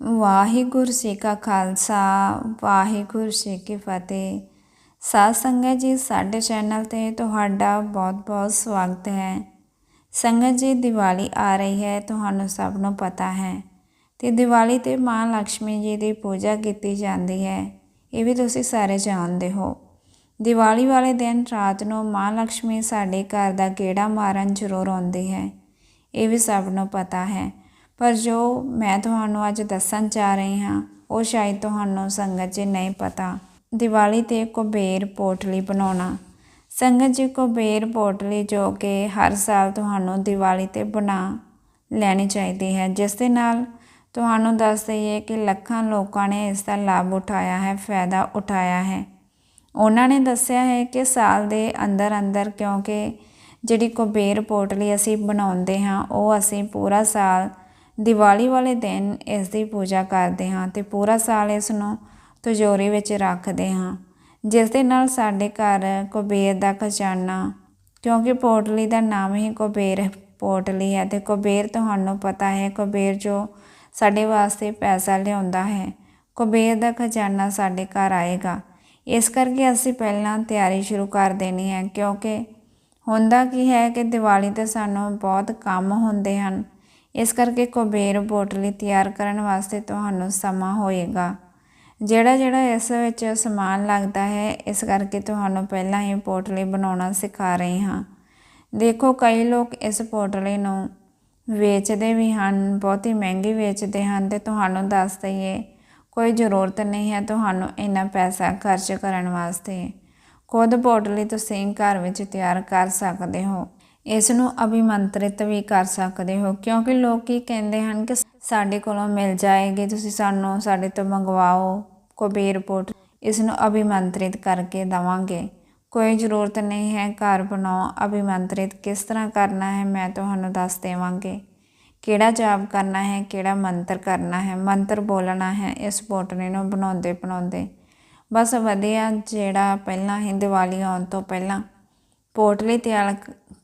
ਵਾਹਿਗੁਰੂ ਜੀ ਕਾ ਖਾਲਸਾ, ਵਾਹਿਗੁਰੂ ਜੀ ਕੀ ਫਤਿਹ। ਸਾਧ ਸੰਗਤ ਜੀ, ਸਾਡੇ ਚੈਨਲ ਤੇ ਤੁਹਾਡਾ ਬਹੁਤ-ਬਹੁਤ ਸਵਾਗਤ ਹੈ। ਸੰਗਤ ਜੀ, ਦੀਵਾਲੀ ਆ ਰਹੀ ਹੈ, ਤੁਹਾਨੂੰ ਸਭ ਨੂੰ ਪਤਾ ਹੈ। ਤੇ ਦੀਵਾਲੀ ਤੇ ਮਾਂ ਲక్ష్ਮੀ ਜੀ ਦੀ ਪੂਜਾ ਕੀਤੀ ਜਾਂਦੀ ਹੈ, ਇਹ ਵੀ ਤੁਸੀਂ ਸਾਰੇ ਜਾਣਦੇ ਹੋ। ਦੀਵਾਲੀ ਵਾਲੇ ਦਿਨ ਰਾਤ ਨੂੰ ਮਾਂ ਲక్ష్ਮੀ ਸਾਡੇ ਘਰ ਦਾ ਗੇੜਾ ਮਾਰਨ ਜ਼ਰੂਰ ਆਉਂਦੀ ਹੈ, ਇਹ ਵੀ ਸਭ ਨੂੰ ਪਤਾ ਹੈ। ਪਰ ਜੋ ਮੈਂ ਤੁਹਾਨੂੰ ਅੱਜ ਦੱਸਣ ਜਾ ਰਹੀ ਹਾਂ, ਉਹ ਸ਼ਾਇਦ ਤੁਹਾਨੂੰ ਸੰਗਤ ਜੀ ਨਹੀਂ ਪਤਾ। ਦੀਵਾਲੀ ਤੇ ਕੁਬੇਰ ਪੋਟਲੀ ਬਣਾਉਣਾ। ਸੰਗਤ ਜੀ ਕੁਬੇਰ ਪੋਟਲੀ ਜੋ ਕਿ ਹਰ ਸਾਲ ਤੁਹਾਨੂੰ ਦੀਵਾਲੀ ਤੇ ਬਣਾ ਲੈਣੀ ਚਾਹੀਦੀ ਹੈ। ਜਿਸ ਦੇ ਨਾਲ ਤੁਹਾਨੂੰ ਦੱਸ ਦਈਏ ਕਿ ਲੱਖਾਂ ਲੋਕਾਂ ਨੇ ਇਸ ਦਾ ਲਾਭ ਉਠਾਇਆ ਹੈ, ਫਾਇਦਾ ਉਠਾਇਆ ਹੈ। ਉਹਨਾਂ ਨੇ ਦੱਸਿਆ ਹੈ ਕਿ ਸਾਲ ਦੇ ਅੰਦਰ ਅੰਦਰ ਕਿਉਂਕਿ ਜਿਹੜੀ ਕੁਬੇਰ ਪੋਟਲੀ ਅਸੀਂ ਬਣਾਉਂਦੇ ਹਾਂ, ਉਹ ਅਸੀਂ ਪੂਰਾ ਸਾਲ ਦੀਵਾਲੀ ਵਾਲੇ ਦਿਨ ਇਸ ਦੀ ਪੂਜਾ ਕਰਦੇ ਹਾਂ ਤੇ ਪੂਰਾ ਸਾਲ ਇਸ ਨੂੰ ਤਜੋਰੀ ਵਿੱਚ ਰੱਖਦੇ ਹਾਂ, ਜਿਸ ਦੇ ਨਾਲ ਸਾਡੇ ਘਰ ਕੁਬੇਰ ਦਾ ਖਜ਼ਾਨਾ, ਕਿਉਂਕਿ ਪੋਟਲੀ ਦਾ ਨਾਮ ਹੀ ਕੁਬੇਰ ਪੋਟਲੀ ਹੈ ਤੇ ਕੁਬੇਰ ਤੁਹਾਨੂੰ ਪਤਾ ਹੈ, ਕੁਬੇਰ ਜੋ ਸਾਡੇ ਵਾਸਤੇ ਪੈਸਾ ਲਿਆਉਂਦਾ ਹੈ, ਕੁਬੇਰ ਦਾ ਖਜ਼ਾਨਾ ਸਾਡੇ ਘਰ ਆਏਗਾ। ਇਸ ਕਰਕੇ ਅਸੀਂ ਪਹਿਲਾਂ ਤਿਆਰੀ ਸ਼ੁਰੂ ਕਰ ਦੇਣੀ ਹੈ, ਕਿਉਂਕਿ ਹੁੰਦਾ ਕੀ ਹੈ ਕਿ ਦੀਵਾਲੀ ਤੇ ਸਾਨੂੰ ਬਹੁਤ ਕੰਮ ਹੁੰਦੇ ਹਨ। ਇਸ ਕਰਕੇ ਕੁਬੇਰ ਪੋਟਲੀ ਤਿਆਰ ਕਰਨ ਵਾਸਤੇ ਤੁਹਾਨੂੰ ਸਮਾਂ ਹੋਏਗਾ। ਜਿਹੜਾ ਜਿਹੜਾ ਇਸ ਵਿੱਚ ਸਮਾਨ ਲੱਗਦਾ ਹੈ, ਇਸ ਕਰਕੇ ਤੁਹਾਨੂੰ ਪਹਿਲਾਂ ਹੀ ਪੋਟਲੀ ਬਣਾਉਣਾ ਸਿਖਾ ਰਹੀ ਹਾਂ। ਦੇਖੋ, ਕਈ ਲੋਕ ਇਸ ਪੋਟਲੀ ਨੂੰ ਵੇਚਦੇ ਵੀ ਹਨ, ਬਹੁਤੀ ਮਹਿੰਗੀ ਵੇਚਦੇ ਹਨ ਤੇ ਤੁਹਾਨੂੰ ਦੱਸ ਦਈਏ, ਕੋਈ ਜ਼ਰੂਰਤ ਨਹੀਂ ਹੈ ਤੁਹਾਨੂੰ ਇੰਨਾ ਪੈਸਾ ਖਰਚ ਕਰਨ ਵਾਸਤੇ। ਖੁਦ ਪੋਟਲੀ ਤੁਸੀਂ ਘਰ ਵਿੱਚ ਤਿਆਰ ਕਰ ਸਕਦੇ ਹੋ। ਇਸ ਨੂੰ ਅਭਿਮੰਤਰਿਤ ਵੀ ਕਰ ਸਕਦੇ ਹੋ, ਕਿਉਂਕਿ ਲੋਕ ਕੀ ਕਹਿੰਦੇ ਹਨ ਕਿ ਸਾਡੇ ਕੋਲੋਂ ਮਿਲ ਜਾਏਗੀ, ਤੁਸੀਂ ਸਾਨੂੰ ਸਾਡੇ ਤੋਂ ਮੰਗਵਾਓ ਕੁਬੇਰ ਪੋਟ ਇਸ ਨੂੰ ਅਭਿਮੰਤਰਿਤ ਕਰਕੇ ਦਵਾਂਗੇ। ਕੋਈ ਜ਼ਰੂਰਤ ਨਹੀਂ ਹੈ ਘਰ ਬਣਾਓ, ਅਭਿਮੰਤਰਿਤ ਕਿਸ ਤਰ੍ਹਾਂ ਕਰਨਾ ਹੈ ਮੈਂ ਤੁਹਾਨੂੰ ਦੱਸ ਦੇਵਾਂਗੇ। ਕਿਹੜਾ ਜਾਪ ਕਰਨਾ ਹੈ, ਕਿਹੜਾ ਮੰਤਰ ਕਰਨਾ ਹੈ, ਮੰਤਰ ਬੋਲਣਾ ਹੈ, ਇਸ ਪੋਟਲੀ ਨੂੰ ਬਣਾਉਂਦੇ ਬਣਾਉਂਦੇ। ਬਸ ਵਧੀਆ ਜਿਹੜਾ ਪਹਿਲਾਂ ਹੀ ਦੀਵਾਲੀ ਆਉਣ ਤੋਂ ਪਹਿਲਾਂ ਪੋਟਲੀ ਤਿਆਰ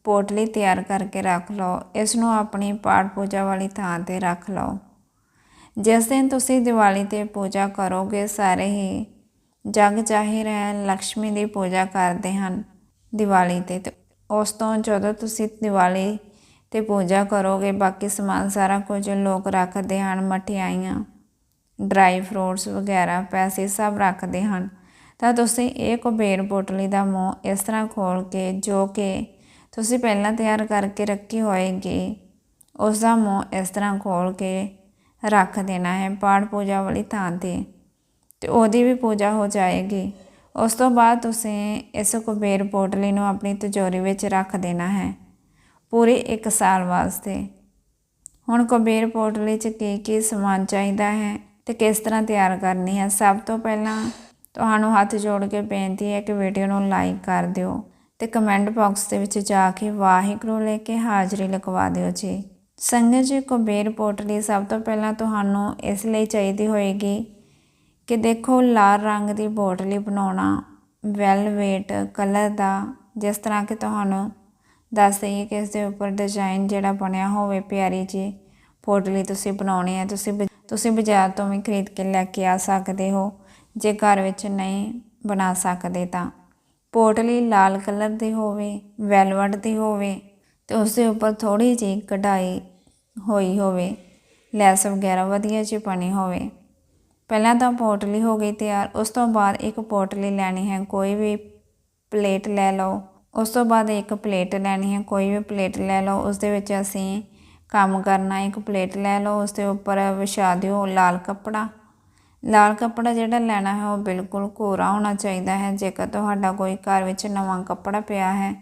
ਪੋਟਲੀ ਤਿਆਰ ਕਰਕੇ ਰੱਖ ਲਓ। ਇਸ ਨੂੰ ਆਪਣੀ ਪਾਠ ਪੂਜਾ ਵਾਲੀ ਥਾਂ ਤੇ ਰੱਖ ਲਓ। ਜਿਸ ਦਿਨ ਤੁਸੀਂ ਦੀਵਾਲੀ ਤੇ ਪੂਜਾ ਕਰੋਗੇ, ਸਾਰੇ ਹੀ ਜਗ ਜ਼ਾਹਿਰ ਹੈ ਲక్ష్ਮੀ ਦੀ ਪੂਜਾ ਕਰਦੇ ਹਨ ਦੀਵਾਲੀ ਤੇ। ਤੇ ਉਸ ਤੋਂ ਜਦੋਂ ਤੁਸੀਂ ਦੀਵਾਲੀ ਤੇ ਪੂਜਾ ਕਰੋਗੇ, ਬਾਕੀ ਸਮਾਨ ਸਾਰਾ ਕੁਝ ਲੋਕ ਰੱਖਦੇ ਹਨ, ਮਠਿਆਈਆਂ, ਡਰਾਈ ਫਰੂਟਸ ਵਗੈਰਾ, ਪੈਸੇ ਸਭ ਰੱਖਦੇ ਹਨ। ਤਾਂ ਤੁਸੀਂ ਇਹ ਕੁਬੇਰ ਪੋਟਲੀ ਦਾ ਮੂੰਹ ਇਸ ਤਰ੍ਹਾਂ ਖੋਲ ਕੇ, ਜੋ ਕਿ ਤੁਸੀਂ ਪਹਿਲਾਂ ਤਿਆਰ ਕਰਕੇ ਰੱਖੀ ਹੋਏਗੀ। ਉਸ ਦਾ ਮੂੰਹ ਇਸ ਤਰ੍ਹਾਂ ਖੋਲ ਕੇ ਰੱਖ ਦੇਣਾ ਹੈ ਪਾਠ ਪੂਜਾ ਵਾਲੀ ਥਾਂ ਤੇ ਤੇ ਉਹਦੀ ਵੀ ਪੂਜਾ ਹੋ ਜਾਏਗੀ। ਉਸ ਤੋਂ ਬਾਅਦ ਤੁਸੀਂ ਇਸ ਕੁਬੇਰ ਪੋਟਲੀ ਨੂੰ ਆਪਣੀ ਤਿਜੋਰੀ ਵਿੱਚ ਰੱਖ ਦੇਣਾ ਹੈ ਪੂਰੇ 1 ਸਾਲ ਵਾਸਤੇ। ਹੁਣ ਕੁਬੇਰ ਪੋਟਲੀ 'ਚ ਕੀ ਕੀ ਸਮਾਨ ਚਾਹੀਦਾ ਹੈ ਤੇ ਕਿਸ ਤਰ੍ਹਾਂ ਤਿਆਰ ਕਰਨੀ ਹੈ ਸਭ ਤੋਂ ਪਹਿਲਾਂ ਤੁਹਾਨੂੰ ਹੱਥ ਜੋੜ ਕੇ ਬੇਨਤੀ ਹੈ ਕਿ ਵੀਡੀਓ ਨੂੰ ਲਾਈਕ ਕਰ ਦਿਓ। ਤੇ ਕਮੈਂਟ ਬਾਕਸ ਦੇ ਵਿੱਚ ਜਾ ਕੇ ਵਾਹਿਗੁਰੂ ਲੈ ਕੇ ਹਾਜ਼ਰੀ ਲਗਵਾ ਦਿਓ ਜੀ। ਸੰਗਤ ਜੀ, ਕੁਬੇਰ ਪੋਟਲੀ ਸਭ ਤੋਂ ਪਹਿਲਾਂ ਤੁਹਾਨੂੰ ਇਸ ਲਈ ਚਾਹੀਦੀ ਹੋਏਗੀ ਕਿ ਦੇਖੋ ਲਾਲ ਰੰਗ ਦੀ ਬੋਟਲੀ ਬਣਾਉਣਾ ਵੈਲਵੇਟ ਕਲਰ ਦਾ, ਜਿਸ ਤਰ੍ਹਾਂ ਕਿ ਤੁਹਾਨੂੰ ਦੱਸ ਦਈਏ ਕਿ ਇਸ ਦੇ ਉੱਪਰ ਡਿਜ਼ਾਈਨ ਜਿਹੜਾ ਬਣਿਆ ਹੋਵੇ ਪਿਆਰੀ ਜੀ ਪੋਟਲੀ ਤੁਸੀਂ ਬਣਾਉਣੀ ਹੈ। ਤੁਸੀਂ ਤੁਸੀਂ ਬਾਜ਼ਾਰ ਤੋਂ ਵੀ ਖਰੀਦ ਕੇ ਲੈ ਕੇ ਆ ਸਕਦੇ ਹੋ, ਜੇ ਘਰ ਵਿੱਚ ਨਹੀਂ ਬਣਾ ਸਕਦੇ ਤਾਂ। ਪੋਟਲੀ ਲਾਲ ਕਲਰ ਦੀ ਹੋਵੇ, ਵੈਲਵਟ ਦੀ ਹੋਵੇ ਤੇ ਉਸ ਦੇ ਉੱਪਰ ਥੋੜੀ ਜਿਹੀ ਕਢਾਈ ਹੋਈ ਹੋਵੇ, ਲੈਸ ਵਗੈਰਾ ਵਧੀਆ ਜਿਹੀ ਬਣੀ ਹੋਵੇ। ਪਹਿਲਾਂ ਤਾਂ ਪੋਟਲੀ ਹੋ ਗਈ ਤਿਆਰ, ਉਸ ਤੋਂ ਬਾਅਦ ਇੱਕ ਪੋਟਲੀ ਲੈਣੀ ਹੈ, ਕੋਈ ਵੀ ਪਲੇਟ ਲੈ ਲਓ। ਉਸ ਤੋਂ ਬਾਅਦ ਇੱਕ ਪਲੇਟ ਲੈਣੀ ਹੈ, ਕੋਈ ਵੀ ਪਲੇਟ ਲੈ ਲਓ। ਉਸ ਦੇ ਵਿੱਚ ਅਸੀਂ ਕੰਮ ਕਰਨਾ, ਇੱਕ ਪਲੇਟ ਲੈ ਲਓ। ਉਸ ਦੇ ਉੱਪਰ ਵਿਛਾ ਦਿਓ ਲਾਲ ਕੱਪੜਾ। ਲਾਲ ਕੱਪੜਾ ਜਿਹੜਾ ਲੈਣਾ ਹੈ ਉਹ ਬਿਲਕੁਲ ਕੋਰਾ ਹੋਣਾ ਚਾਹੀਦਾ ਹੈ। ਜੇਕਰ ਤੁਹਾਡਾ ਕੋਈ ਘਰ ਵਿੱਚ ਨਵਾਂ ਕੱਪੜਾ ਪਿਆ ਹੈ,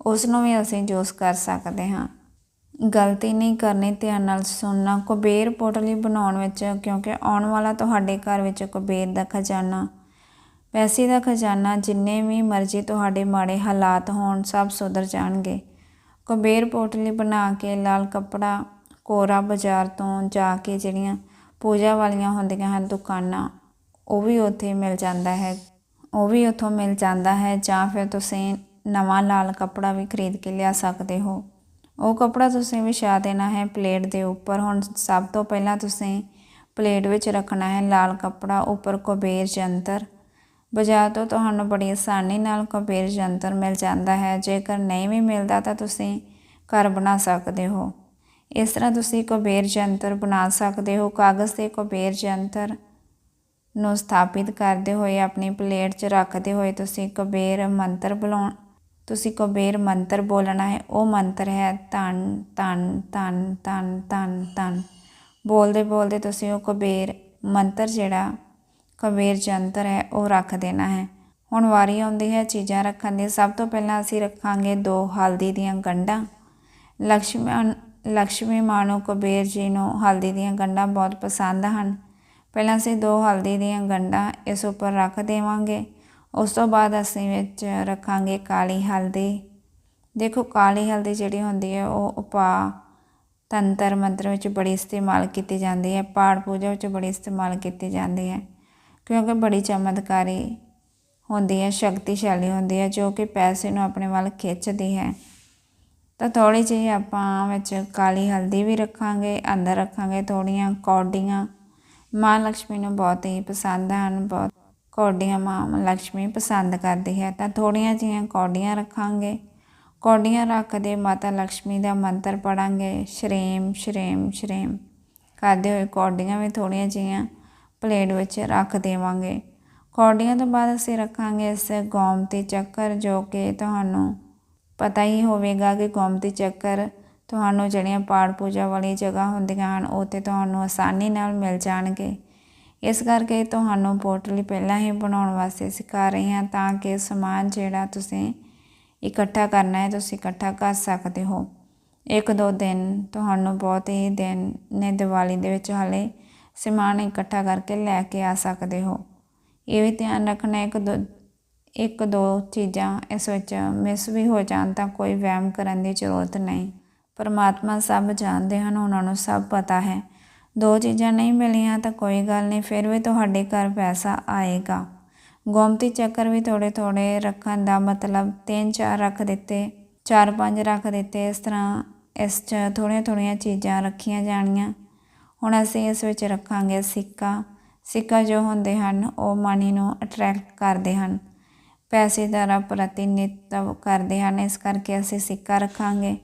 ਉਸ ਨੂੰ ਵੀ ਅਸੀਂ ਯੂਜ਼ ਕਰ ਸਕਦੇ ਹਾਂ। ਗਲਤੀ ਨਹੀਂ ਕਰਨੀ, ਧਿਆਨ ਨਾਲ ਸੁਣਨਾ, ਕੁਬੇਰ ਪੋਟਲੀ ਬਣਾਉਣ ਵਿੱਚ, ਕਿਉਂਕਿ ਆਉਣ ਵਾਲਾ ਤੁਹਾਡੇ ਘਰ ਵਿੱਚ ਕੁਬੇਰ ਦਾ ਖਜ਼ਾਨਾ, ਪੈਸੇ ਦਾ ਖਜ਼ਾਨਾ, ਜਿੰਨੇ ਵੀ ਮਰਜ਼ੀ ਤੁਹਾਡੇ ਮਾੜੇ ਹਾਲਾਤ ਹੋਣ, ਸਭ ਸੁਧਰ ਜਾਣਗੇ। ਕੁਬੇਰ ਪੋਟਲੀ ਬਣਾ ਕੇ ਲਾਲ ਕੱਪੜਾ ਕੋਰਾ ਬਾਜ਼ਾਰ ਤੋਂ ਜਾ ਕੇ ਜਿਹੜੀਆਂ ਪੂਜਾ ਵਾਲੀਆਂ ਹੁੰਦੀਆਂ ਹਨ ਦੁਕਾਨਾਂ, ਉਹ ਵੀ ਉੱਥੇ ਮਿਲ ਜਾਂਦਾ ਹੈ। ਉਹ ਵੀ ਉੱਥੋਂ ਮਿਲ ਜਾਂਦਾ ਹੈ ਜਾਂ ਫਿਰ ਤੁਸੀਂ ਨਵਾਂ ਲਾਲ ਕੱਪੜਾ ਵੀ ਖਰੀਦ ਕੇ ਲਿਆ ਸਕਦੇ ਹੋ। ਉਹ ਕੱਪੜਾ ਤੁਸੀਂ ਵਿਛਾ ਦੇਣਾ ਹੈ ਪਲੇਟ ਦੇ ਉੱਪਰ। ਹੁਣ ਸਭ ਤੋਂ ਪਹਿਲਾਂ ਤੁਸੀਂ ਪਲੇਟ ਵਿੱਚ ਰੱਖਣਾ ਹੈ ਲਾਲ ਕੱਪੜਾ, ਉੱਪਰ ਕੁਬੇਰ ਜੰਤਰ। ਬਾਜ਼ਾਰ ਤੋਂ ਤੁਹਾਨੂੰ ਬੜੀ ਆਸਾਨੀ ਨਾਲ ਕੁਬੇਰ ਜੰਤਰ ਮਿਲ ਜਾਂਦਾ ਹੈ। ਜੇਕਰ ਨਹੀਂ ਵੀ ਮਿਲਦਾ ਤਾਂ ਤੁਸੀਂ ਘਰ ਬਣਾ ਸਕਦੇ ਹੋ। ਇਸ ਤਰ੍ਹਾਂ ਤੁਸੀਂ ਕੁਬੇਰ ਜੰਤਰ ਬਣਾ ਸਕਦੇ ਹੋ। ਕਾਗਜ਼ ਤੇ ਕੁਬੇਰ ਜੰਤਰ ਨੂੰ ਸਥਾਪਿਤ ਕਰਦੇ ਹੋਏ, ਆਪਣੀ ਪਲੇਟ 'ਚ ਰੱਖਦੇ ਹੋਏ ਤੁਸੀਂ ਕੁਬੇਰ ਮੰਤਰ ਬੁਲਾਉਣ, ਤੁਸੀਂ ਕੁਬੇਰ ਮੰਤਰ ਬੋਲਣਾ ਹੈ। ਉਹ ਮੰਤਰ ਹੈ ਧੰਨ ਧੰਨ ਧੰਨ ਧੰਨ ਧੰਨ ਧੰਨ। ਬੋਲਦੇ ਬੋਲਦੇ ਤੁਸੀਂ ਉਹ ਕੁਬੇਰ ਮੰਤਰ ਜਿਹੜਾ ਕੁਬੇਰ ਜੰਤਰ ਹੈ, ਉਹ ਰੱਖ ਦੇਣਾ ਹੈ। ਹੁਣ ਵਾਰੀ ਆਉਂਦੀ ਹੈ ਚੀਜ਼ਾਂ ਰੱਖਣ ਦੀ। ਸਭ ਤੋਂ ਪਹਿਲਾਂ ਅਸੀਂ ਰੱਖਾਂਗੇ ਦੋ ਹਲਦੀ ਦੀਆਂ ਗੰਢਾਂ। ਲక్ష్ਮੀ ਲక్ష్ਮੀ ਮਾਂ ਨੂੰ ਕੁਬੇਰ ਜੀ ਨੂੰ ਹਲਦੀ ਦੀਆਂ ਗੰਢਾਂ ਬਹੁਤ ਪਸੰਦ ਹਨ। ਪਹਿਲਾਂ ਅਸੀਂ ਦੋ ਹਲਦੀ ਦੀਆਂ ਗੰਢਾਂ ਇਸ ਉੱਪਰ ਰੱਖ ਦੇਵਾਂਗੇ। ਉਸ ਤੋਂ ਬਾਅਦ ਅਸੀਂ ਵਿੱਚ ਰੱਖਾਂਗੇ ਕਾਲੀ ਹਲਦੀ। ਦੇਖੋ, ਕਾਲੀ ਹਲਦੀ ਜਿਹੜੀ ਹੁੰਦੀ ਹੈ, ਉਹ ਉਪਾ ਤੰਤਰ ਮੰਤਰ ਵਿੱਚ ਬੜੀ ਇਸਤੇਮਾਲ ਕੀਤੀ ਜਾਂਦੀ ਹੈ, ਪਾਠ ਪੂਜਾ ਵਿੱਚ ਬੜੀ ਇਸਤੇਮਾਲ ਕੀਤੀ ਜਾਂਦੀ ਹੈ, ਕਿਉਂਕਿ ਬੜੀ ਚਮਤਕਾਰੀ ਹੁੰਦੀ ਹੈ, ਸ਼ਕਤੀਸ਼ਾਲੀ ਹੁੰਦੀ ਹੈ, ਜੋ ਕਿ ਪੈਸੇ ਨੂੰ ਆਪਣੇ ਵੱਲ ਖਿੱਚਦੀ ਹੈ। ਤਾਂ ਥੋੜ੍ਹੀ ਜਿਹੀ ਆਪਾਂ ਵਿੱਚ ਕਾਲੀ ਹਲਦੀ ਵੀ ਰੱਖਾਂਗੇ, ਅੰਦਰ ਰੱਖਾਂਗੇ ਥੋੜ੍ਹੀਆਂ ਕੌਡੀਆਂ। ਮਾਂ ਲక్ష్ਮੀ ਨੂੰ ਬਹੁਤ ਹੀ ਪਸੰਦ ਹਨ, ਬਹੁਤ ਕੌਡੀਆਂ ਮਾਂ ਲక్ష్ਮੀ ਪਸੰਦ ਕਰਦੀ ਹੈ। ਤਾਂ ਥੋੜ੍ਹੀਆਂ ਜਿਹੀਆਂ ਕੌਡੀਆਂ ਰੱਖਾਂਗੇ। ਕੌਡੀਆਂ ਰੱਖਦੇ ਮਾਤਾ ਲక్ష్ਮੀ ਦਾ ਮੰਤਰ ਪੜਾਂਗੇ ਸ਼੍ਰੇਮ ਸ਼੍ਰੇਮ ਸ਼੍ਰੇਮ। ਕਰਦੇ ਹੋਏ ਕੌਡੀਆਂ ਵੀ ਥੋੜ੍ਹੀਆਂ ਜਿਹੀਆਂ ਪਲੇਟ ਵਿੱਚ ਰੱਖ ਦੇਵਾਂਗੇ। ਕੌਡੀਆਂ ਤੋਂ ਬਾਅਦ ਅਸੀਂ ਰੱਖਾਂਗੇ ਇਸ ਗੋਮਤੀ ਚੱਕਰ ਜੋ ਕਿ ਤੁਹਾਨੂੰ ਪਤਾ ਹੀ ਹੋਵੇਗਾ ਕਿ ਗੋਮਤੀ ਚੱਕਰ ਤੁਹਾਨੂੰ ਜਿਹੜੀਆਂ ਪਾਠ ਪੂਜਾ ਵਾਲੀ ਜਗ੍ਹਾ ਹੁੰਦੀਆਂ ਹਨ, ਉਹ ਉੱਥੇ ਤੁਹਾਨੂੰ ਆਸਾਨੀ ਨਾਲ ਮਿਲ ਜਾਣਗੇ। ਇਸ ਕਰਕੇ ਤੁਹਾਨੂੰ ਪੋਟਲੀ ਪਹਿਲਾਂ ਹੀ ਬਣਾਉਣ ਵਾਸਤੇ ਸਿਖਾ ਰਹੀ ਹਾਂ ਤਾਂ ਕਿ ਸਮਾਨ ਜਿਹੜਾ ਤੁਸੀਂ ਇਕੱਠਾ ਕਰਨਾ ਹੈ, ਤੁਸੀਂ ਇਕੱਠਾ ਕਰ ਸਕਦੇ ਹੋ। ਇੱਕ ਦੋ ਦਿਨ ਤੁਹਾਨੂੰ ਬਹੁਤ ਹੀ ਦਿਨ ਨੇ ਦੀਵਾਲੀ ਦੇ ਵਿੱਚ ਹਾਲੇ ਸਮਾਨ ਇਕੱਠਾ ਕਰਕੇ ਲੈ ਕੇ ਆ ਸਕਦੇ ਹੋ। ਇਹ ਵੀ ਧਿਆਨ ਰੱਖਣਾ ਇੱਕ ਦੋ ਇੱਕ ਦੋ ਚੀਜ਼ਾਂ ਇਸ ਵਿੱਚ ਮਿਸ ਵੀ ਹੋ ਜਾਣ ਤਾਂ ਕੋਈ ਵਹਿਮ ਕਰਨ ਦੀ ਜ਼ਰੂਰਤ ਨਹੀਂ। ਪਰਮਾਤਮਾ ਸਭ ਜਾਣਦੇ ਹਨ, ਉਹਨਾਂ ਨੂੰ ਸਭ ਪਤਾ ਹੈ। ਦੋ ਚੀਜ਼ਾਂ ਨਹੀਂ ਮਿਲੀਆਂ ਤਾਂ ਕੋਈ ਗੱਲ ਨਹੀਂ, ਫਿਰ ਵੀ ਤੁਹਾਡੇ ਘਰ ਪੈਸਾ ਆਏਗਾ। ਗੋਮਤੀ ਚੱਕਰ ਵੀ ਥੋੜੇ ਥੋੜੇ ਰੱਖਣ ਦਾ ਮਤਲਬ ਤਿੰਨ ਚਾਰ ਰੱਖ ਦਿੱਤੇ, ਚਾਰ ਪੰਜ ਰੱਖ ਦਿੱਤੇ, ਇਸ ਤਰ੍ਹਾਂ ਇਸ 'ਚ ਥੋੜ੍ਹੀਆਂ ਥੋੜ੍ਹੀਆਂ ਚੀਜ਼ਾਂ ਰੱਖੀਆਂ ਜਾਣੀਆਂ। ਹੁਣ ਅਸੀਂ ਇਸ ਵਿੱਚ ਰੱਖਾਂਗੇ ਸਿੱਕਾ। ਸਿੱਕਾ ਜੋ ਹੁੰਦੇ ਹਨ, ਉਹ ਮਨੀ ਨੂੰ ਅਟਰੈਕਟ ਕਰਦੇ ਹਨ। ਪੈਸੇਦਾਰਾਂ ਦਾ ਪ੍ਰਤੀਨਿਧਤਵ ਕਰਦੇ ਹਨ, ਇਸ ਕਰਕੇ ਅਸੀਂ ਸਿੱਕਾ ਰੱਖਾਂਗੇ।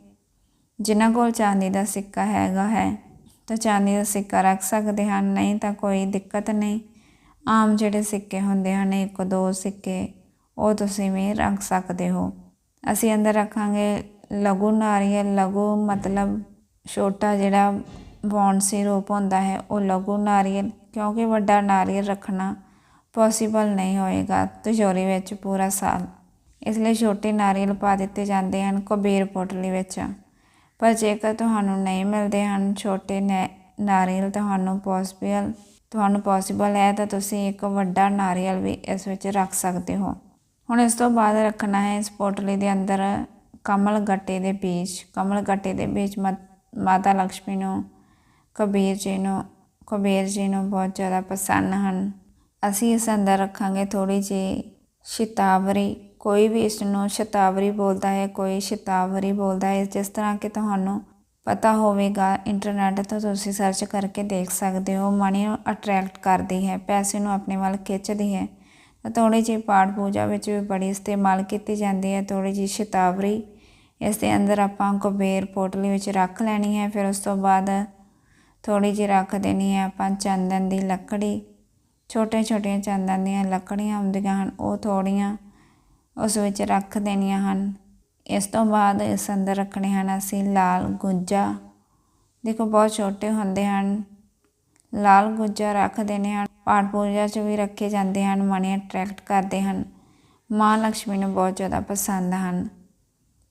ਜਿਨ੍ਹਾਂ ਕੋਲ ਚਾਂਦੀ ਦਾ ਸਿੱਕਾ ਹੈਗਾ ਹੈ, ਤਾਂ ਚਾਂਦੀ ਦਾ ਸਿੱਕਾ ਰੱਖ ਸਕਦੇ ਹਨ, ਨਹੀਂ ਤਾਂ ਕੋਈ ਦਿੱਕਤ ਨਹੀਂ। ਆਮ ਜਿਹੜੇ ਸਿੱਕੇ ਹੁੰਦੇ ਹਨ, ਇੱਕ ਦੋ ਸਿੱਕੇ, ਉਹ ਤੁਸੀਂ ਵੀ ਰੱਖ ਸਕਦੇ ਹੋ। ਅਸੀਂ ਅੰਦਰ ਰੱਖਾਂਗੇ ਲਘੂ ਨਾਰੀਅਲ, ਲਘੂ ਮਤਲਬ ਛੋਟਾ ਜਿਹੜਾ ਬੌਂਸੀ ਰੂਪ ਹੁੰਦਾ ਹੈ, ਉਹ ਲਘੂ ਨਾਰੀਅਲ, ਕਿਉਂਕਿ ਵੱਡਾ ਨਾਰੀਅਲ ਰੱਖਣਾ ਪੋਸੀਬਲ ਨਹੀਂ ਹੋਏਗਾ। ਤਿਜੋਰੀ ਵਿੱਚ ਪੂਰਾ ਸਾਲ। ਇਸ ਲਈ ਛੋਟੇ ਨਾਰੀਅਲ ਪਾ ਦਿੱਤੇ ਜਾਂਦੇ ਹਨ ਕੁਬੇਰ ਪੋਟਲੀ ਵਿੱਚ। ਪਰ ਜੇਕਰ ਤੁਹਾਨੂੰ ਨਹੀਂ ਮਿਲਦੇ ਹਨ ਛੋਟੇ ਨਾਰੀਅਲ ਤੁਹਾਨੂੰ ਪੋਸੀਬਲ ਤੁਹਾਨੂੰ ਪੋਸੀਬਲ ਹੈ ਤਾਂ ਤੁਸੀਂ ਇੱਕ ਵੱਡਾ ਨਾਰੀਅਲ ਵੀ ਇਸ ਵਿੱਚ ਰੱਖ ਸਕਦੇ ਹੋ। ਹੁਣ ਇਸ ਤੋਂ ਬਾਅਦ ਰੱਖਣਾ ਹੈ ਇਸ ਪੋਟਲੀ ਦੇ ਅੰਦਰ ਕਮਲ ਗੱਟੇ ਦੇ ਬੀਜ। ਕਮਲ ਗੱਟੇ ਦੇ ਬੀਜ ਮਾਤਾ ਲక్ష్ਮੀ ਨੂੰ, ਕਬੀਰ ਜੀ ਨੂੰ ਕਬੀਰ ਜੀ ਨੂੰ ਬਹੁਤ ਜ਼ਿਆਦਾ ਪਸੰਦ ਹਨ। ਅਸੀਂ ਇਸ ਅੰਦਰ ਰੱਖਾਂਗੇ ਥੋੜੀ ਜਿਹੀ ਸ਼ਤਾਵਰੀ, ਕੋਈ ਵੀ ਇਸ ਨੂੰ ਸ਼ਤਾਵਰੀ ਬੋਲਦਾ ਹੈ, ਕੋਈ ਸ਼ਤਾਵਰੀ ਬੋਲਦਾ ਹੈ, ਜਿਸ ਤਰ੍ਹਾਂ ਕਿ ਤੁਹਾਨੂੰ ਪਤਾ ਹੋਵੇਗਾ, ਇੰਟਰਨੈਟ ਤੋਂ ਤੁਸੀਂ ਸਰਚ ਕਰਕੇ ਦੇਖ ਸਕਦੇ ਹੋ ਮਨੀ ਨੂੰ ਅਟਰੈਕਟ ਕਰਦੀ ਹੈ, ਪੈਸੇ ਨੂੰ ਆਪਣੇ ਵੱਲ ਖਿੱਚਦੀ ਹੈ। ਤਾਂ ਥੋੜੀ ਜਿਹੀ ਪਾਠ ਪੂਜਾ ਵਿੱਚ ਵੀ ਬੜੀ ਇਸਤੇਮਾਲ ਕੀਤੀ ਜਾਂਦੀ ਹੈ ਥੋੜੀ ਜਿਹੀ ਸ਼ਤਾਵਰੀ। ਇਸ ਦੇ ਅੰਦਰ ਆਪਾਂ ਕੁਬੇਰ ਪੋਟਲੀ ਵਿੱਚ ਰੱਖ ਲੈਣੀ ਹੈ, ਫਿਰ ਉਸ ਤੋਂ ਬਾਅਦ ਥੋੜੀ ਜਿਹੀ ਰੱਖ ਦੇਣੀ ਹੈ ਆਪਾਂ ਚੰਦਨ ਦੀ ਲੱਕੜੀ। ਛੋਟੇ ਛੋਟੀਆਂ ਚਾਂਦਾਂ ਦੀਆਂ ਲੱਕੜੀਆਂ ਹੁੰਦੀਆਂ ਹਨ, ਉਹ ਥੋੜੀਆਂ ਉਸ ਵਿੱਚ ਰੱਖ ਦੇਣੀਆਂ ਹਨ। ਇਸ ਤੋਂ ਬਾਅਦ ਇਸ ਅੰਦਰ ਰੱਖਣੇ ਹਨ ਅਸੀਂ ਲਾਲ ਗੁੱਜਾ। ਦੇਖੋ, ਬਹੁਤ ਛੋਟੇ ਹੁੰਦੇ ਹਨ। ਲਾਲ ਗੁੱਜਾ ਰੱਖ ਦੇਣੇ ਹਨ। ਪਾਠ ਪੂਜਾ 'ਚ ਵੀ ਰੱਖੇ ਜਾਂਦੇ ਹਨ ਮਨੀ ਅਟਰੈਕਟ ਕਰਦੇ ਹਨ। ਮਾਂ ਲక్ష్ਮੀ ਨੂੰ ਬਹੁਤ ਜ਼ਿਆਦਾ ਪਸੰਦ ਹਨ।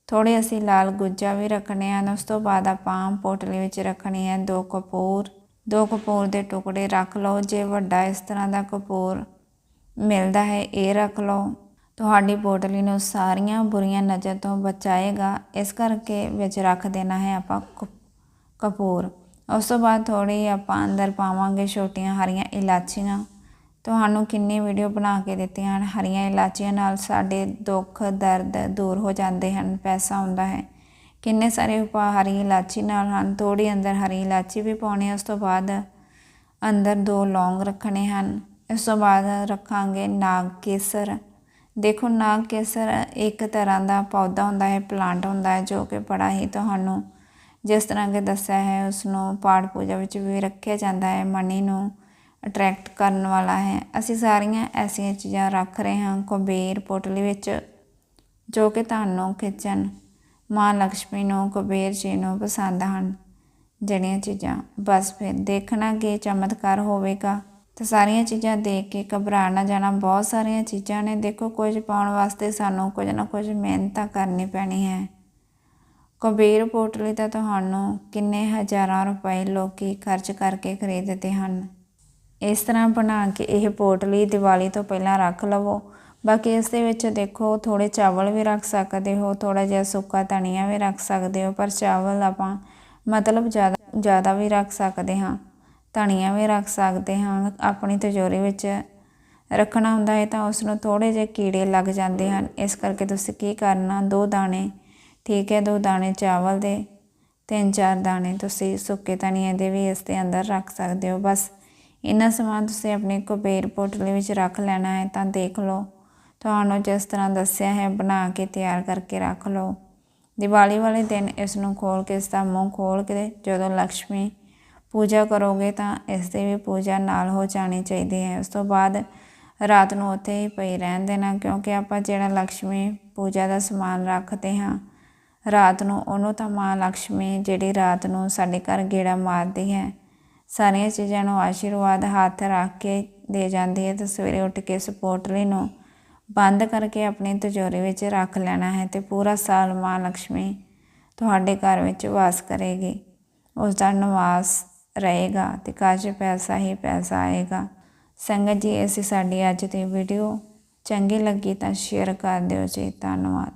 ਥੋੜੇ ਅਸੀਂ ਲਾਲ ਗੁੱਜਾ ਵੀ ਰੱਖਣੇ ਹਨ, ਉਸ ਤੋਂ ਬਾਅਦ ਆਪਾਂ ਪੋਟਲੀ ਵਿੱਚ ਰੱਖਣੀ ਹੈ ਦੋ ਕਪੂਰ। ਦੋ ਕਪੂਰ ਦੇ ਟੁਕੜੇ ਰੱਖ ਲਓ, ਜੇ ਵੱਡਾ ਇਸ ਤਰ੍ਹਾਂ ਦਾ ਕਪੂਰ ਮਿਲਦਾ ਹੈ, ਇਹ ਰੱਖ ਲਓ। ਤੁਹਾਡੀ ਪੋਟਲੀ ਨੂੰ ਸਾਰੀਆਂ ਬੁਰੀਆਂ ਨਜ਼ਰ ਤੋਂ ਬਚਾਏਗਾ। ਇਸ ਕਰਕੇ ਵਿੱਚ ਰੱਖ ਦੇਣਾ ਹੈ ਆਪਾਂ ਕਪੂਰ। ਉਸ ਤੋਂ ਬਾਅਦ ਥੋੜੀ ਆਪਾਂ ਅੰਦਰ ਪਾਵਾਂਗੇ ਛੋਟੀਆਂ ਹਰੀਆਂ ਇਲਾਚੀਆਂ। ਤੁਹਾਨੂੰ ਕਿੰਨੀ ਵੀਡੀਓ ਬਣਾ ਕੇ ਦਿੱਤੀਆਂ ਹਨ, ਹਰੀਆਂ ਇਲਾਚੀਆਂ ਨਾਲ ਸਾਡੇ ਦੁੱਖ ਦਰਦ ਦੂਰ ਹੋ ਜਾਂਦੇ ਹਨ, ਪੈਸਾ ਆਉਂਦਾ ਹੈ। ਕਿੰਨੇ ਸਾਰੇ ਉਪਾਅ ਹਰੀ ਇਲਾਚੀ ਨਾਲ ਹਨ ਥੋੜੀ ਅੰਦਰ ਹਰੀ ਇਲਾਚੀ ਵੀ ਪਾਉਣੀ ਉਸ ਤੋਂ ਬਾਅਦ ਅੰਦਰ ਦੋ ਲੌਂਗ ਰੱਖਣੇ ਹਨ। ਇਸ ਤੋਂ ਬਾਅਦ ਰੱਖਾਂਗੇ ਨਾਗ ਕੇਸਰ। ਦੇਖੋ, ਨਾਗ ਕੇਸਰ ਇੱਕ ਤਰ੍ਹਾਂ ਦਾ ਪੌਦਾ ਹੁੰਦਾ ਹੈ, ਪਲਾਂਟ ਹੁੰਦਾ ਹੈ, ਜੋ ਕਿ ਬੜਾ ਹੀ ਤੁਹਾਨੂੰ ਜਿਸ ਤਰ੍ਹਾਂ ਕਿ ਦੱਸਿਆ ਹੈ ਉਸ ਨੂੰ ਪਾਠ ਪੂਜਾ ਵਿੱਚ ਵੀ ਰੱਖਿਆ ਜਾਂਦਾ ਹੈ ਮਨੀ ਨੂੰ ਅਟਰੈਕਟ ਕਰਨ ਵਾਲਾ ਹੈ। ਅਸੀਂ ਸਾਰੀਆਂ ਐਸੀਆਂ ਚੀਜ਼ਾਂ ਰੱਖ ਰਹੇ ਹਾਂ, ਕੁਬੇਰ, ਪੋਟਲੀ ਵਿੱਚ, ਜੋ ਕਿ ਤੁਹਾਨੂੰ ਖਿੱਚਣ। ਮਾਂ ਲక్ష్ਮੀ ਨੂੰ, ਕੁਬੇਰ ਜੀ ਨੂੰ ਪਸੰਦ ਹਨ। ਜਿਹੜੀਆਂ ਚੀਜ਼ਾਂ ਬਸ ਫਿਰ ਦੇਖਣਾ ਕਿ ਚਮਤਕਾਰ ਹੋਵੇਗਾ, ਤਾਂ ਸਾਰੀਆਂ ਚੀਜ਼ਾਂ ਦੇਖ ਕੇ ਘਬਰਾ ਨਾ ਜਾਣਾ। ਬਹੁਤ ਸਾਰੀਆਂ ਚੀਜ਼ਾਂ ਨੇ, ਦੇਖੋ ਕੁਝ ਪਾਉਣ ਵਾਸਤੇ ਸਾਨੂੰ ਕੁਝ ਨਾ ਕੁਝ ਮਿਹਨਤ ਤਾਂ ਕਰਨੀ ਪੈਣੀ ਹੈ। ਕੁਬੇਰ ਪੋਟਲੀ ਤਾਂ ਤੁਹਾਨੂੰ ਕਿੰਨੇ ਹਜ਼ਾਰਾਂ ਰੁਪਏ ਲੋਕੀ ਖਰਚ ਕਰਕੇ ਖਰੀਦਦੇ ਹਨ। ਇਸ ਤਰ੍ਹਾਂ ਬਣਾ ਕੇ ਇਹ ਪੋਟਲੀ ਦੀਵਾਲੀ ਤੋਂ ਪਹਿਲਾਂ ਰੱਖ ਲਵੋ। ਬਾਕੀ ਇਸ ਦੇ ਵਿੱਚ ਦੇਖੋ ਥੋੜੇ ਚਾਵਲ ਵੀ ਰੱਖ ਸਕਦੇ ਹੋ ਥੋੜਾ ਜਿਹਾ ਸੁੱਕਾ ਧਨੀਆ ਵੀ ਰੱਖ ਸਕਦੇ ਹੋ, ਪਰ ਚਾਵਲ ਆਪਾਂ ਮਤਲਬ ਜ਼ਿਆਦਾ ਜ਼ਿਆਦਾ ਵੀ ਰੱਖ ਸਕਦੇ ਹਾਂ, ਧਨੀਆ ਵੀ ਰੱਖ ਸਕਦੇ ਹਾਂ, ਆਪਣੀ ਤਿਜੋਰੀ ਵਿੱਚ ਰੱਖਣਾ ਹੁੰਦਾ ਹੈ ਤਾਂ ਉਸ ਨੂੰ ਥੋੜੇ ਜਿਹੇ ਕੀੜੇ ਲੱਗ ਜਾਂਦੇ ਹਨ। ਇਸ ਕਰਕੇ ਤੁਸੀਂ ਕੀ ਕਰਨਾ, ਦੋ ਦਾਣੇ, ਠੀਕ ਹੈ, ਦੋ ਦਾਣੇ ਚਾਵਲ ਦੇ, ਤਿੰਨ ਚਾਰ ਦਾਣੇ ਤੁਸੀਂ ਸੁੱਕੇ ਧਨੀਏ ਦੇ ਵੀ ਇਸ ਦੇ ਅੰਦਰ ਰੱਖ ਸਕਦੇ ਹੋ। ਬਸ ਇੰਨਾ ਸਮਾਨ ਤੁਸੀਂ ਆਪਣੀ ਕੁਬੇਰ ਪੋਟਲੀ ਵਿੱਚ ਰੱਖ ਲੈਣਾ ਹੈ ਤਾਂ ਦੇਖ ਲਓ। ਤੁਹਾਨੂੰ ਜਿਸ ਤਰ੍ਹਾਂ ਦੱਸਿਆ ਹੈ, ਬਣਾ ਕੇ ਤਿਆਰ ਕਰਕੇ ਰੱਖ ਲਓ। ਦੀਵਾਲੀ ਵਾਲੇ ਦਿਨ ਇਸ ਨੂੰ ਖੋਲ ਕੇ, ਇਸ ਦਾ ਮੂੰਹ ਖੋਲ ਕੇ ਜਦੋਂ ਲక్ష్ਮੀ ਪੂਜਾ ਕਰੋਗੇ ਤਾਂ ਇਸ ਦੀ ਵੀ ਪੂਜਾ ਨਾਲ ਹੋ ਜਾਣੀ ਚਾਹੀਦੀ ਹੈ। ਉਸ ਤੋਂ ਬਾਅਦ ਰਾਤ ਨੂੰ ਉੱਥੇ ਹੀ ਪਈ ਰਹਿਣ ਦੇਣਾ, ਕਿਉਂਕਿ ਆਪਾਂ ਜਿਹੜਾ ਲక్ష్ਮੀ ਪੂਜਾ ਦਾ ਸਮਾਨ ਰੱਖਦੇ ਹਾਂ ਰਾਤ ਨੂੰ, ਉਹਨੂੰ ਤਾਂ ਮਾਂ ਲక్ష్ਮੀ ਜਿਹੜੀ ਰਾਤ ਨੂੰ ਸਾਡੇ ਘਰ ਗੇੜਾ ਮਾਰਦੀ ਹੈ, ਸਾਰੀਆਂ ਚੀਜ਼ਾਂ ਨੂੰ ਆਸ਼ੀਰਵਾਦ ਹੱਥ ਰੱਖ ਕੇ ਦੇ ਜਾਂਦੀ ਹੈ ਤੇ ਸਵੇਰੇ ਉੱਠ ਕੇ ਸਪੋਰਟਲੀ ਨੂੰ ਬੰਦ ਕਰਕੇ ਆਪਣੀ ਤਿਜੋਰੀ ਵਿੱਚ ਰੱਖ ਲੈਣਾ ਹੈ ਤੇ ਪੂਰਾ ਸਾਲ ਮਾਂ ਲక్ష్ਮੀ ਤੁਹਾਡੇ ਘਰ ਵਿੱਚ ਵਾਸ ਕਰੇਗੀ। ਉਸ ਦਾ ਨਿਵਾਸ ਰਹੇਗਾ ਤੇ ਕਾਜ ਪੈਸਾ ਹੀ ਪੈਸਾ ਆਏਗਾ। ਸੰਗਤ ਜੀ ਐਸੀ ਸਾਡੀ ਅੱਜ ਦੀ ਵੀਡੀਓ ਚੰਗੀ ਲੱਗੀ ਤਾਂ ਸ਼ੇਅਰ ਕਰ ਦਿਓ ਜੀ। ਧੰਨਵਾਦ।